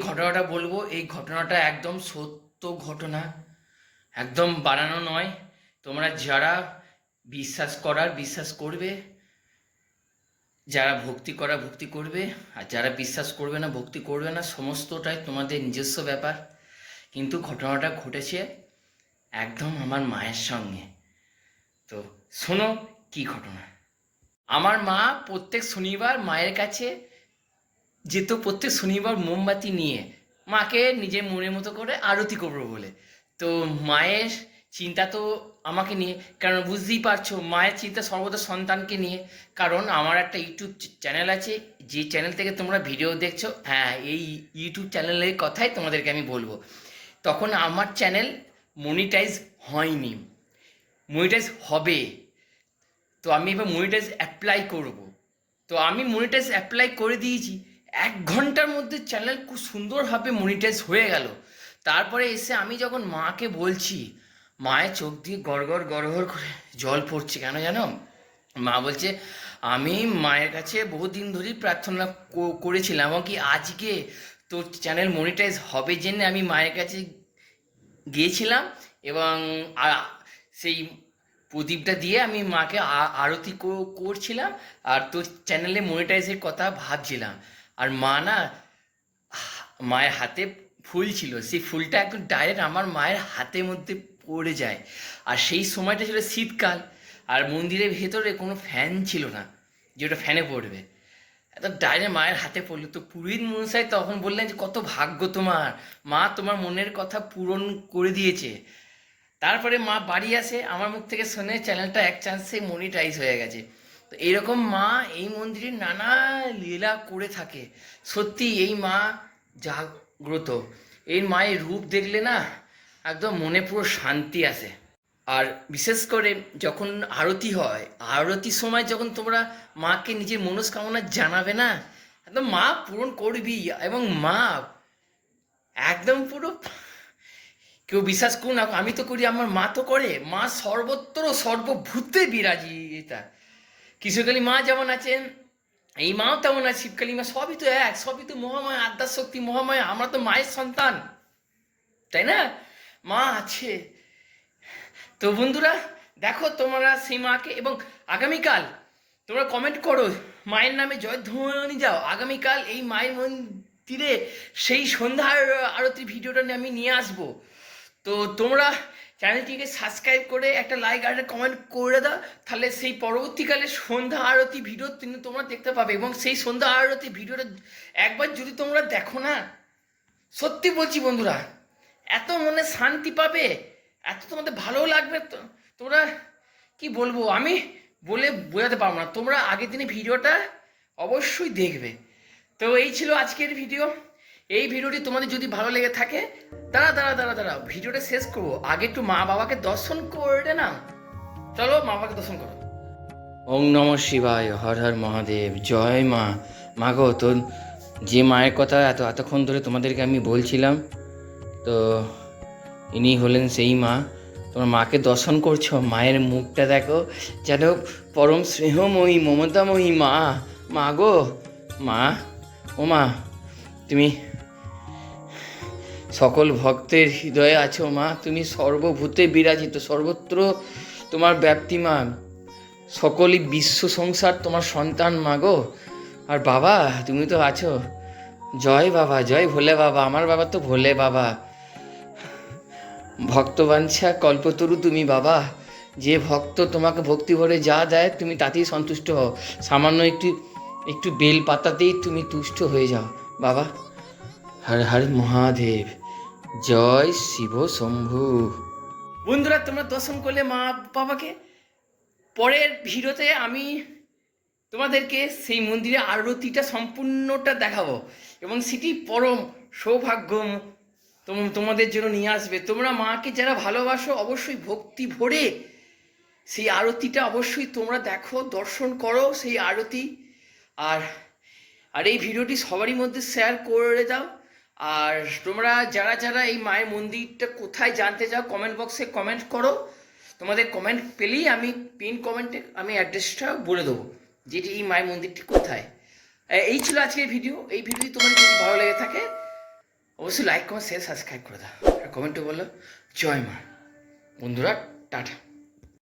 ঘটনাটা বলব, এই ঘটনাটা একদম সত্য ঘটনা, একদম বানানো নয়। তোমরা যারা বিশ্বাস করার, বিশ্বাস করবে, যারা ভক্তি করা ভক্তি করবে, আর যারা বিশ্বাস করবে না, ভক্তি করবে না, সমস্তটাই তোমাদের নিজস্ব ব্যাপার। কিন্তু ঘটনাটা ঘটেছে একদম আমার মায়ের সঙ্গে। তো শোনো কি ঘটনা। আমার মা প্রত্যেক শনিবার মায়ের কাছে যেত প্রত্যেক শনিবার মোমবাতি নিয়ে মাকে নিজের মনের মতো করে আরতি করব বলে। তো মায়ের চিন্তা তো আমাকে নিয়ে কারণ বুঝতেই পারছ মায়ের চিন্তা সর্বদা সন্তানকে নিয়ে। কারণ আমার একটা ইউটিউব চ্যানেল আছে, যে চ্যানেল থেকে তোমরা ভিডিও দেখছ হ্যাঁ এই ইউটিউব চ্যানেলের কথাই তোমাদেরকে আমি বলব। তখন আমার চ্যানেল মনিটাইজ হয়নি। মনিটাইজ হবে। তো আমি এবার মনিটাইজ অ্যাপ্লাই করব। তো আমি মনিটাইজ অ্যাপ্লাই করে দিয়েছি। এক ঘণ্টার মধ্যে চ্যানেল খুব সুন্দরভাবে মনিটাইজ হয়ে গেল। তারপরে এসে আমি যখন মাকে বলছি, মায়ের চোখ দিয়ে গড় গড় গড় গড় করে জল পড়ছে কেন জানো? মা বলছে, আমি মায়ের কাছে বহুদিন ধরেই প্রার্থনা করেছিলাম কি আজকে তোর চ্যানেল মনিটাইজ হবে জেনে আমি মায়ের কাছে গিয়েছিলাম এবং সেই প্রদীপটা দিয়ে আমি মাকে আরতি করছিলাম আর তোর চ্যানেলে মনিটাইজের কথা ভাবছিলাম। আর মা না, মায়ের হাতে ফুল ছিল, সেই ফুলটা একদম ডাইরেক্ট আমার মায়ের হাতের মধ্যে পড়ে যায়। আর সেই সময়টা ছিল শীতকাল, আর মন্দিরের ভেতরে কোনো ফ্যান ছিল না যেটা ফ্যানে পড়বে। এত ডাইরেক্ট মায়ের হাতে পড়ল। তো পুরোহিত মনসাই তখন বললেন যে, কত ভাগ্য তোমার। মা তোমার মনের কথা পূরণ করে দিয়েছে। তারপরে মা বাড়ি আসে, আমার মুখ থেকে শুনে চ্যানেলটা এক চান্সে মনিটাইজ হয়ে গেছে। তো এরকম মা এই মন্দিরে নানা লীলা করে থাকে। সত্যি এই মা জাগ্রত। এই মায়ের রূপ দেখলে না একদম মনে পুরো শান্তি আসে। আর বিশেষ করে যখন আরতি হয় আরতির সময় যখন তোমরা মাকে নিজের মনস্কামনা জানাবে না, একদম মা পূরণ করবি এবং মা একদম পুরো কেউ বিশ্বাস করুন আমি তো করি, আমার মা তো করে। মা সর্বত্র সর্বভূতে বিরাজিতা। কিশোরকালী মা যেমন আছেন, এই মাও তেমন আছে, শিবকালী মা, সবই তো এক, সবই তো মহামায়া আদ্যার শক্তি, মহামায়া, আমরা তো মায়ের সন্তান, তাই না? মা আছে। তো বন্ধুরা, দেখো তোমরা সেই মাকে, এবং আগামীকাল তোমরা কমেন্ট করো, মায়ের নামে জয়ধ্বনি যাও। আগামীকাল এই মায়ের মন্দিরে সেই সন্ধ্যার আরতি ভিডিওটা আমি নিয়ে আসব। তো তোমরা চ্যানেলটিকে সাবস্ক্রাইব করে একটা লাইক আর কমেন্ট করে দাও, তাহলে সেই পরবর্তীকালে সন্ধ্যা আরতি ভিডিও কিন্তু তোমরা দেখতে পাবে এবং সেই সন্ধ্যা আরতি ভিডিওটা একবার যদি তোমরা দেখো না, সত্যি বলছি বন্ধুরা, এত মনে শান্তি পাবে, এত তোমাদের ভালো লাগবে, তো তোমরা কি বলব, আমি বলে বোঝাতে পারব না, তোমরা আগের দিনে ভিডিওটা অবশ্যই দেখবে। তো এই ছিল আজকের ভিডিও এই ভিডিওটি তোমাদের যদি ভালো লেগে থাকে দাঁড়া দাঁড়া দাঁড়া দাঁড়া, ভিডিওটা শেষ করব। আগে একটু মা বাবাকে দর্শন করে না? চলো মা বাবাকে দর্শন করো। ওম নম শিবায়, হর হর মহাদেব, জয় মা। মা গো তোর যে মায়ের কথা এত, এতক্ষণ ধরে তোমাদেরকে আমি বলছিলাম, তো ইনি হলেন সেই মা। তোমার মাকে দর্শন করছ? মায়ের মুখটা দেখো, যেন পরম স্নেহময়ী, মমতাময়ী মা। মা গো মা, ও মা, তুমি সকল ভক্তের হৃদয়ে আছো মা, তুমি সর্বভূতে বিরাজিত, সর্বত্র তোমার ব্যাপ্তি মা সকলই বিশ্ব সংসার তোমার সন্তান মাগো আর বাবা, তুমি তো আছো। জয় বাবা, জয় ভোলে বাবা, আমার বাবা তো ভোলে বাবা। ভক্তবাঞ্ছা কল্পতরু তুমি বাবা। যে ভক্ত তোমাকে ভক্তি ভরে যা দেয়, তুমি তাতেই সন্তুষ্ট হও। সামান্য একটু একটু বেল পাতাতেই তুমি তুষ্ট হয়ে যাও। বাবা, হর হর মহাদেব। জয় শিব শম্ভু। বন্ধুরা, তোমরা দর্শন করলে মা বাবাকে? পরের ভিডিওতে আমি তোমাদেরকে সেই মন্দিরে আরতিটা সম্পূর্ণটা দেখাবো এবং সেটি পরম সৌভাগ্য তোম- তোমাদের জন্য নিয়ে আসবে। তোমরা মাকে যারা ভালোবাসো, অবশ্যই ভক্তি ভরে সেই আরতিটা অবশ্যই তোমরা দেখো, দর্শন করো সেই আরতি। আর আর এই ভিডিওটি সবারই মধ্যে শেয়ার করে দাও। আর তোমরা যারা যারা এই মায়ের মন্দিরটা কোথায় জানতে চাও কমেন্ট বক্সে কমেন্ট করো। তোমাদের কমেন্ট পেলেই আমি পিন কমেন্টে আমি অ্যাড্রেসটা বলে দেবো যেটি এই মায়ের মন্দিরটি কোথায়। এই ছিল আজকের ভিডিও এই ভিডিওটি তোমাদের যদি ভালো লেগে থাকে, অবশ্যই লাইক কমেন্ট শেয়ার সাবস্ক্রাইব করে দাও। আর কমেন্টে বলো, জয় মা। বন্ধুরা, টাটা।